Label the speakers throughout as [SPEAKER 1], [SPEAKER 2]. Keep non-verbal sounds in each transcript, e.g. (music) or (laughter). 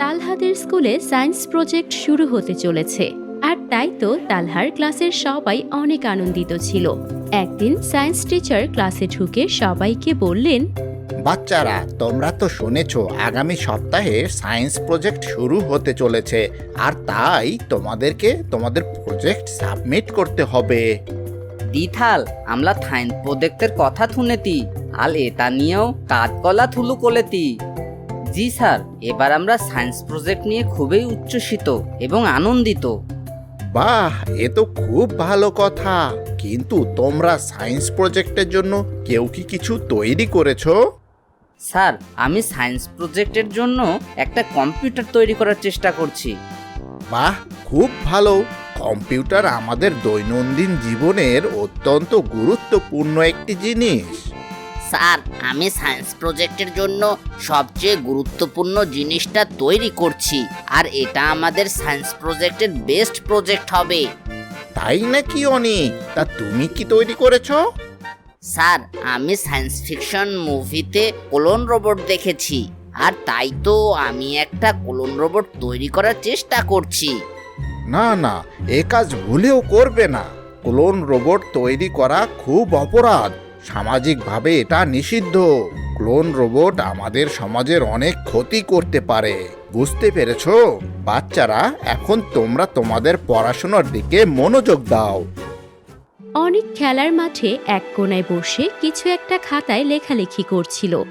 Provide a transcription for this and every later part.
[SPEAKER 1] তালহাদের স্কুলে science project শুরু হতে চলেছে আর তাই তো তালহার ক্লাসের সবাই অনেক আনন্দিত ছিল। একদিন সায়েন্স টিচার ক্লাসে ঢুকে সবাইকে বললেন
[SPEAKER 2] বাচ্চারা তোমরা তো শুনেছো আগামী সপ্তাহে সায়েন্স প্রজেক্ট শুরু হতে চলেছে আর তাই তোমাদেরকে তোমাদের প্রজেক্ট সাবমিট করতে হবে।
[SPEAKER 3] দিথাল আমরা থাইন প্রজেক্টের কথা শুনেতি আল এটা নিয়েও কাজ কলা থুলু কলেতি। জি স্যার। এবার আমরা সায়েন্স প্রজেক্ট নিয়ে খুবই উচ্ছ্বসিত এবং আনন্দিত।
[SPEAKER 2] বাহ এ তো খুব ভালো কথা। কিন্তু তোমরা সায়েন্স প্রজেক্টের জন্য কেউ কি কিছু তৈরি করেছ?
[SPEAKER 3] স্যার আমি সায়েন্স প্রজেক্টের জন্য একটা কম্পিউটার তৈরি করার চেষ্টা করছি।
[SPEAKER 2] বাহ খুব ভালো। কম্পিউটার আমাদের দৈনন্দিন জীবনের অত্যন্ত গুরুত্বপূর্ণ একটি জিনিস।
[SPEAKER 4] স্যার আমি সায়েন্স প্রজেক্টের জন্য সবচেয়ে গুরুত্বপূর্ণ জিনিসটা তৈরি করছি আর এটা আমাদের সায়েন্স প্রজেক্টের বেস্ট প্রজেক্ট হবে।
[SPEAKER 2] তাই নাকি অনেক তা তুমি কি তৈরি করেছ?
[SPEAKER 4] স্যার আমি সায়েন্স ফিকশন মুভিতে কোলন রোবট দেখেছি আর তাই তো আমি একটা কোলন রোবট তৈরি করার চেষ্টা করছি।
[SPEAKER 2] না না এ কাজ ভুলেও করবে না। ক্লোন রোবট তৈরি করা খুব অপরাধ। সামাজিকভাবে এটা নিষিদ্ধ। ক্লোন রোবট আমাদের সমাজের অনেক ক্ষতি করতে পারে। বুঝতে পেরেছ? বাচ্চারা এখন তোমরা তোমাদের পড়াশোনার দিকে মনোযোগ দাও।
[SPEAKER 1] অনেক খেলার মাঠে এক কোনায় বসে কিছু একটা খাতায় লেখালেখি করছিল।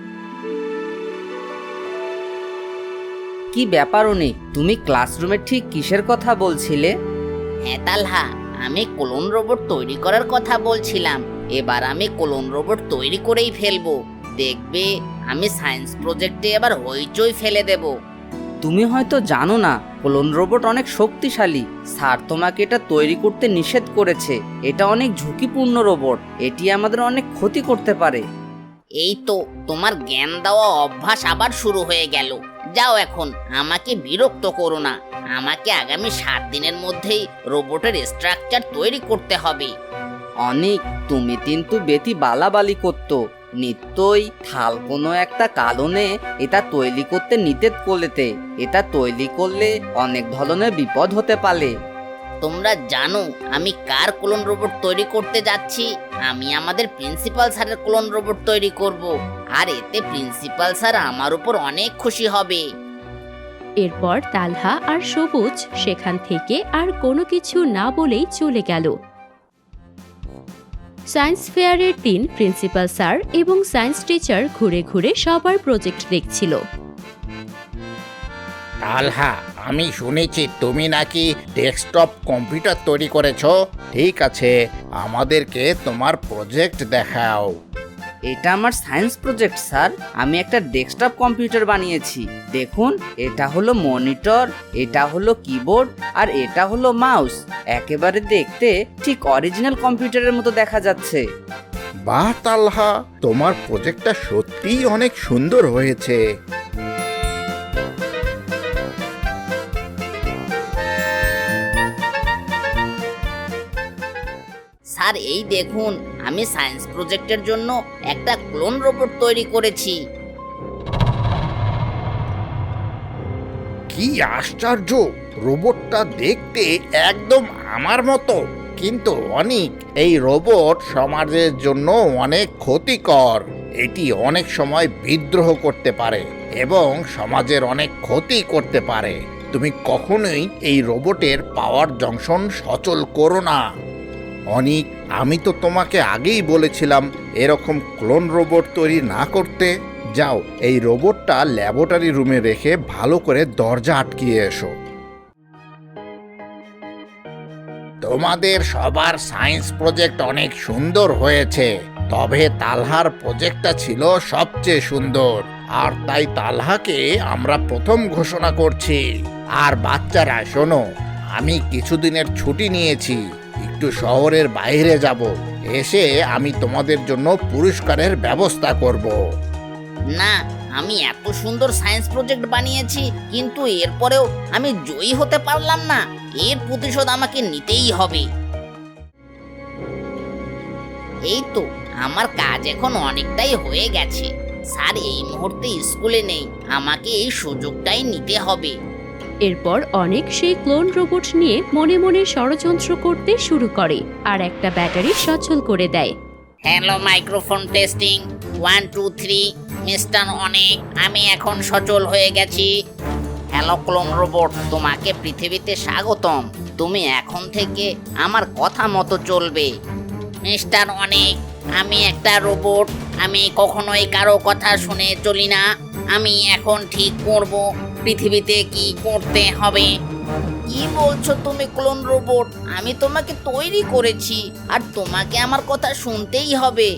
[SPEAKER 3] কি ব্যাপার অনেক? তুমি ক্লাসরুমে ঠিক কিসের কথা বলছিলে?
[SPEAKER 4] হ্যাঁ তালহা আমি ক্লোন রোবট তৈরি করার কথা বলছিলাম। এবার আমি কোলন রোবট তৈরি করেই ফেলব। দেখবে, আমি সায়েন্স প্রজেক্টে এবার হইচই ফেলে দেবো।
[SPEAKER 3] তুমি হয়তো জানো না কোলন রোবট অনেক শক্তিশালী। স্যার তোমাকে এটা তৈরি করতে নিষেধ করেছে। এটা অনেক ঝুঁকিপূর্ণ রোবট এটি আমাদের অনেক ক্ষতি করতে পারে।
[SPEAKER 4] এই তো, তোমার জ্ঞান দেওয়া অভ্যাস আবার শুরু হয়ে গেল। যাও এখন, আমাকে বিরক্ত করো না। আমাকে আগামী সাত দিনের মধ্যেই রোবটের স্ট্রাকচার তৈরি করতে হবে।
[SPEAKER 3] অনেক তুমি কিন্তু বেতি বালাবালি করত। নিত্যই থাল কোনো একটা কারণে এটা তৈরি করতে নিতেত করলেতে এটা তৈরি করলে অনেক ধরনের বিপদ হতে পারে।
[SPEAKER 4] তোমরা জানো আমি কার ক্লোন রোবট তৈরি করতে যাচ্ছি? আমি আমাদের প্রিন্সিপাল স্যারের ক্লোন রোবট তৈরি করব। আর এতে প্রিন্সিপাল স্যার আমার উপর অনেক খুশি হবে।
[SPEAKER 1] এরপর তালহা আর সবুজ সেখান থেকে আর কোনো কিছু না বলেই চলে গেল। সায়েন্স ফেয়ারের দিন প্রিন্সিপাল স্যার এবং সায়েন্স টিচার ঘুরে ঘুরে সবার প্রজেক্ট দেখছিল।
[SPEAKER 2] আলহা আমি শুনেছি তুমি নাকি ডেস্কটপ কম্পিউটার তৈরি করেছ। ঠিক আছে, আমাদেরকে তোমার প্রজেক্ট দেখাও।
[SPEAKER 3] এটা আমার সায়েন্স প্রজেক্ট স্যার। আমি একটা ডেস্কটপ কম্পিউটার বানিয়েছি। দেখুন, এটা হলো মনিটর এটা হলো কিবোর্ড আর এটা হলো মাউস একেবারে দেখতে ঠিক অরিজিনাল কম্পিউটারের মতো দেখা যাচ্ছে।
[SPEAKER 2] বাহ, তালহা! তোমার প্রজেক্টটা সত্যিই অনেক সুন্দর হয়েছে।
[SPEAKER 4] স্যার এই দেখুন, আমি সায়েন্স প্রজেক্টের জন্য একটা ক্লোন রোবট তৈরি করেছি।
[SPEAKER 2] কি আশ্চর্য! রোবটটা দেখতে একদম আমার মতো। কিন্তু অনেক, এই রোবট সমাজের জন্য অনেক ক্ষতিকর। এটি অনেক সময় বিদ্রোহ করতে পারে এবং সমাজের অনেক ক্ষতি করতে পারে। তুমি কখনোই এই রোবটের পাওয়ার জংশন সচল করো না। অনিক, আমি তো তোমাকে আগেই বলেছিলাম এরকম ক্লোন রোবট তৈরি না করতে। যাও, এই রোবটটা ল্যাবরেটরি রুমে রেখে ভালো করে দরজা আটকিয়ে এসো। তোমাদের সবার সায়েন্স প্রজেক্ট অনেক সুন্দর হয়েছে, তবে তালহার প্রজেক্টটা ছিল সবচেয়ে সুন্দর। আর তাই তালহাকে আমরা প্রথম ঘোষণা করছি। আর বাচ্চারা, শোনো, আমি কিছুদিনের ছুটি নিয়েছি। একটু শহরের বাইরে যাব। এসে আমি তোমাদের জন্য পুরস্কারের ব্যবস্থা করব।
[SPEAKER 4] না, আমি এত সুন্দর সায়েন্স প্রজেক্ট বানিয়েছি, কিন্তু এরপরেও আমি জয়ী হতে পারলাম না। এর প্রতিশোধ আমাকে নিতেই হবে। এই তো, আমার কাজ এখন অনেকটাই হয়ে গেছে। স্যার, এই মুহূর্তে স্কুলে নেই। আমাকে এই সুযোগটাই নিতে হবে।
[SPEAKER 1] এরপর অনেক সেই ক্লোন রোবট নিয়ে মনে মনে ষড়যন্ত্র করতে শুরু করে আর একটা ব্যাটারি সচল করে দেয়।
[SPEAKER 4] Hello, microphone testing. One, two, three, mister অনেক, আমি এখন সচল হয়ে গেছি। হ্যালো, ক্লোন রোবট, তোমাকে পৃথিবীতে স্বাগতম। তুমি এখন থেকে আমার কথা মতো চলবে। মিস্টার অনেক, আমি একটা রোবট, আমি কখনোই কারও কথা শুনে চলি না। আমি এখন ঠিক করব। পৃথিবীতে কি করতে হবে? কি বলছো তুমি ক্লোন রোবট আমি তোমাকে তৈরি করেছি, আর তোমাকে আমার কথা শুনতেই হবে।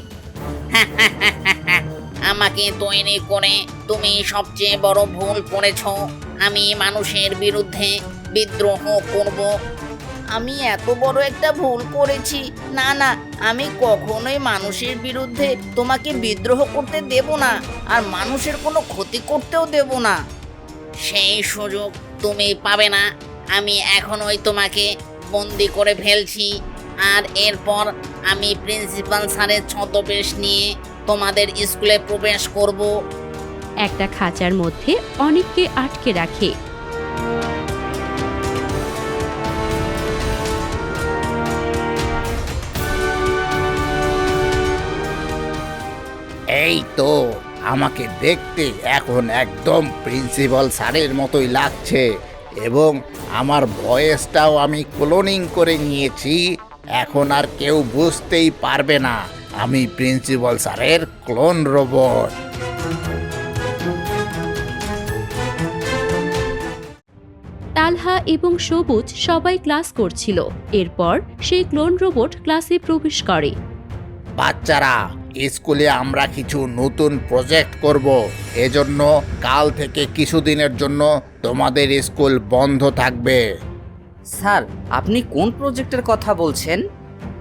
[SPEAKER 4] (laughs) আমাকে তৈরি করে তুমি সবচেয়ে বড় ভুল করেছ। আমি মানুষের বিরুদ্ধে বিদ্রোহ করব। আমি এত বড় একটা ভুল করেছি। না না, আমি কখনোই মানুষের বিরুদ্ধে তোমাকে বিদ্রোহ করতে দেব না, আর মানুষের কোনো ক্ষতি করতেও দেব না। সেই সুযোগ তুমি পাবে না। আমি এখনই তোমাকে বন্দি করে ফেলছি। আর এরপর আমি প্রিন্সিপাল স্যারের ছদ্মবেশ নিয়ে তোমাদের স্কুলে প্রবেশ করব।
[SPEAKER 1] একটা খাঁচার মধ্যে অনেককে আটকে রাখে।
[SPEAKER 2] এই তো আমাকে দেখতে এখন একদম প্রিন্সিপাল স্যারের মতোই লাগছে এবং আমার ভয়েসটাও আমি ক্লোনিং করে নিয়েছি। এখন আর কেউ বুঝতেই পারবে না আমি প্রিন্সিপাল স্যারের ক্লোন রোবট
[SPEAKER 1] তালহা এবং সবুজ সবাই ক্লাস করছিল। এরপর সেই ক্লোন রোবট ক্লাসে প্রবেশ করে।
[SPEAKER 2] বাচ্চারা স্কুলে আমরা কিছু নতুন প্রজেক্ট করব। এজন্য কাল থেকে কিছুদিনের জন্য তোমাদের স্কুল বন্ধ থাকবে।
[SPEAKER 3] স্যার আপনি কোন প্রজেক্টের কথা বলছেন?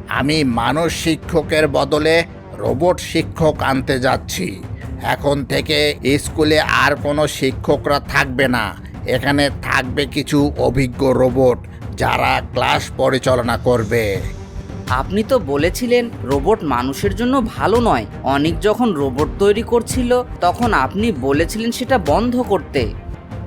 [SPEAKER 2] আমি মানুষ শিক্ষকের বদলে রোবট শিক্ষক আনতে যাচ্ছি। এখন থেকে স্কুলে আর কোনো শিক্ষকরা থাকবে না। এখানে থাকবে কিছু অভিজ্ঞ রোবট যারা ক্লাস পরিচালনা করবে।
[SPEAKER 3] আপনি তো বলেছিলেন রোবট মানুষের জন্য ভালো নয়। অনেক যখন রোবট তৈরি করছিল তখন আপনি বলেছিলেন সেটা বন্ধ করতে।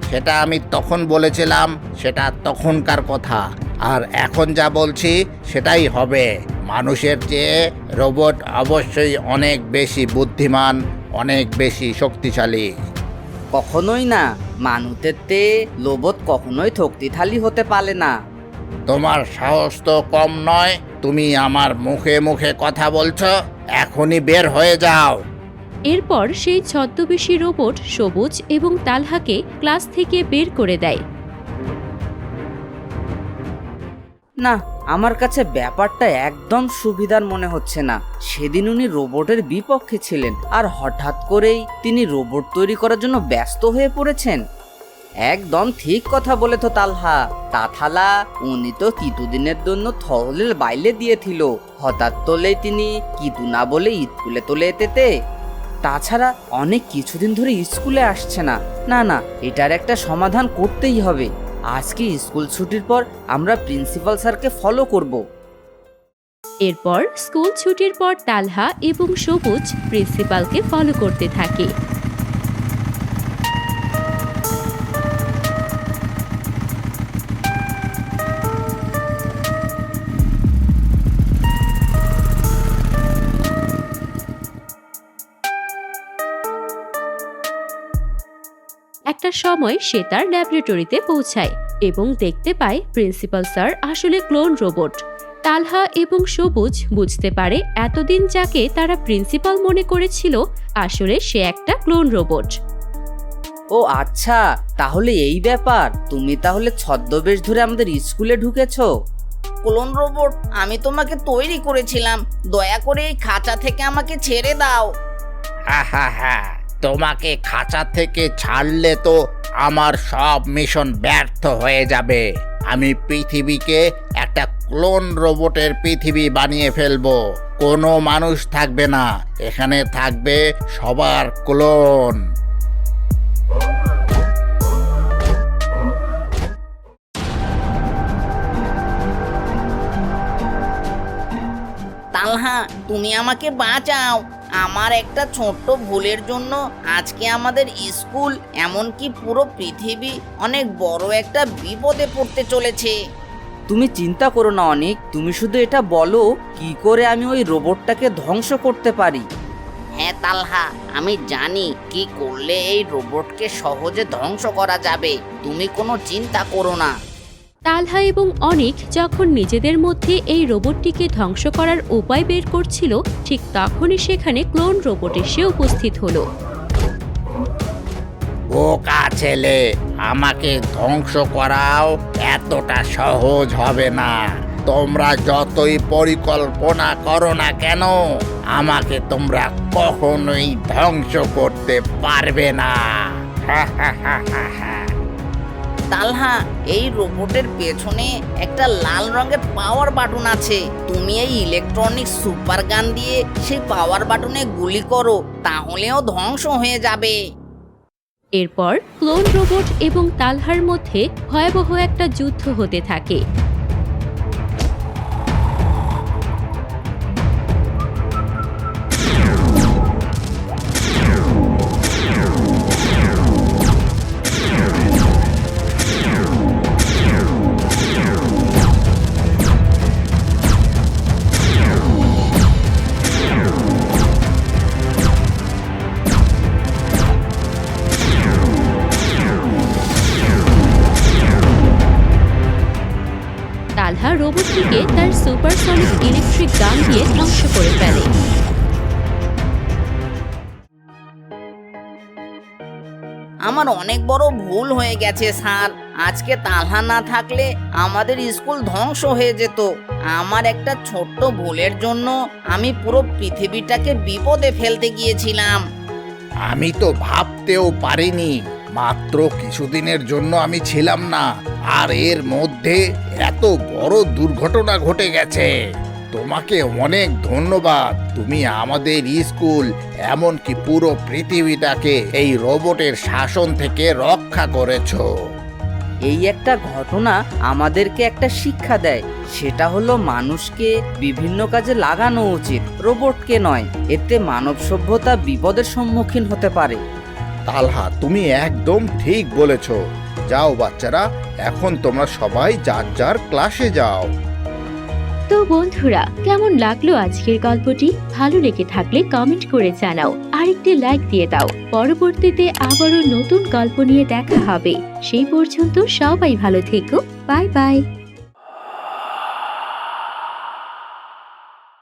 [SPEAKER 2] সেটা আমি তখন বলেছিলাম সেটা তখনকার কথা। আর এখন যা বলছি সেটাই হবে। মানুষের চেয়ে রোবট অবশ্যই অনেক বেশি বুদ্ধিমান অনেক বেশি শক্তিশালী।
[SPEAKER 3] কখনোই না। মানুষের তে লোবত কখনোই থক্তিথালি হতে পারে না।
[SPEAKER 2] তোমার সাহস তো কম নয় তুমি আমার মুখে মুখে কথা বলছো এখনই বের হয়ে যাও।
[SPEAKER 1] এরপর সেই ছদ্মবেশী রোবট সবুজ এবং তালহাকে ক্লাস থেকে বের করে দেয়।
[SPEAKER 3] না আমার কাছে ব্যাপারটা একদম সুবিধার মনে হচ্ছে না। সেদিন উনি রোবটের বিপক্ষে ছিলেন আর হঠাৎ করেই তিনি রোবট তৈরি করার জন্য ব্যস্ত হয়ে পড়েছেন। একদম ঠিক কথা বলে তো তালহা। তাথালা, উনি তো কিছুদিনের জন্য থহলের বাইলে দিয়েছিল। হঠাৎ তোলে তিনি কিতু না বলে স্কুলে তোলে এতেতে। তাছাড়া অনেক কিছুদিন ধরে স্কুলে আসছে না। না না, এটার একটা সমাধান করতেই হবে। আজকে স্কুল ছুটির পর আমরা প্রিন্সিপাল স্যারকে ফলো করব।
[SPEAKER 1] এরপর স্কুল ছুটির পর তালহা এবং সবুজ প্রিন্সিপালকে ফলো করতে থাকে। একটা সময় সে তার ল্যাবরেটরিতে পৌঁছায় এবং দেখতে পায় প্রিন্সিপাল স্যার আসলে ক্লোন রোবট। তালহা এবং সবুজ বুঝতে পারে এতদিন যাকে তারা প্রিন্সিপাল মনে করেছিল আসলে সে একটা ক্লোন রোবট।
[SPEAKER 3] ও আচ্ছা তাহলে এই ব্যাপার। তুমি তাহলে ছদ্মবেশ ধরে আমাদের স্কুলে ঢুকেছো?
[SPEAKER 4] ক্লোন রোবট আমি তোমাকে তৈরি করেছিলাম। দয়া করে এই খাঁচা থেকে আমাকে ছেড়ে দাও।
[SPEAKER 2] হা হা হা তোমাকে খাঁচা থেকে ছাড়লে তো আমার সব মিশন ব্যর্থ হয়ে যাবে। আমি পৃথিবীকে একটা ক্লোন রোবটের পৃথিবী বানিয়ে ফেলব। কোনো মানুষ থাকবে না। এখানে থাকবে সবার ক্লোন।
[SPEAKER 4] তালহা, তুমি আমাকে বাঁচাও। আমার একটা ছোট্ট ভুলের জন্য আজকে আমাদের স্কুল এমনকি পুরো পৃথিবী অনেক বড় একটা বিপদে পড়তে চলেছে।
[SPEAKER 3] তুমি চিন্তা করো না অনেক। তুমি শুধু এটা বলো কি করে আমি ওই রোবটটাকে ধ্বংস করতে পারি?
[SPEAKER 4] হ্যাঁ তালহা আমি জানি কি করলে এই রোবটকে সহজে ধ্বংস করা যাবে। তুমি কোনো চিন্তা করো না।
[SPEAKER 1] তালহা এবং অনিক যখন নিজেদের মধ্যে এই রোবটটিকে ধ্বংস করার উপায় বের করছিল, ঠিক তখনই সেখানে ক্লোন রোবট এসে উপস্থিত হলো।
[SPEAKER 2] বোকা ছেলে, আমাকে ধ্বংস করাও এতটা সহজ হবে না। তোমরা যতই পরিকল্পনা করো না কেন, আমাকে তোমরা কখনোই ধ্বংস করতে পারবে না। হা হা হা হা
[SPEAKER 4] তালহা, এই রোবটের পেছনে একটা লাল রঙের পাওয়ার বাটন আছে। তুমি এই ইলেকট্রনিক সুপার গান দিয়ে সেই পাওয়ার বাটনে গুলি করো, তাহলেও ধ্বংস হয়ে যাবে।
[SPEAKER 1] এরপর ক্লোন রোবট এবং তালহার মধ্যে ভয়াবহ একটা যুদ্ধ হতে থাকে।
[SPEAKER 4] আমার অনেক বড় ভুল হয়ে গেছে, স্যার। আজকে তালহা না থাকলে আমাদের স্কুল ধ্বংস হয়ে যেত। আমার একটা ছোট্ট ভুলের জন্য আমি পুরো পৃথিবীটাকে বিপদে ফেলতে গিয়েছিলাম।
[SPEAKER 2] আমি তো ভাবতেও পারিনি, মাত্র কিছুদিনের জন্য আমি ছিলাম না, আর এর মধ্যে এত বড় দুর্ঘটনা ঘটে গেছে। তোমাকে অনেক ধন্যবাদ। তুমি আমাদের স্কুল এমনকি পুরো পৃথিবীটাকে এই রোবটের শাসন থেকে রক্ষা করেছ।
[SPEAKER 3] এই একটা ঘটনা আমাদেরকে একটা শিক্ষা দেয়। সেটা হলো মানুষকে বিভিন্ন কাজে লাগানো উচিত রোবটকে নয়। এতে মানব সভ্যতা বিপদের সম্মুখীন হতে পারে।
[SPEAKER 2] তালহা তুমি একদম ঠিক বলেছ। যাও বাচ্চারা এখন তোমরা সবাই যার যার ক্লাসে যাও।
[SPEAKER 1] তো বন্ধুরা, কেমন লাগল আজকের গল্পটি? ভালো লেগে থাকলে কমেন্ট করে জানাও। আরেকটি লাইক দিয়ে দাও। পরবর্তীতে আবারও নতুন গল্প নিয়ে দেখা হবে। সেই পর্যন্ত সবাই ভালো থেকো। Bye bye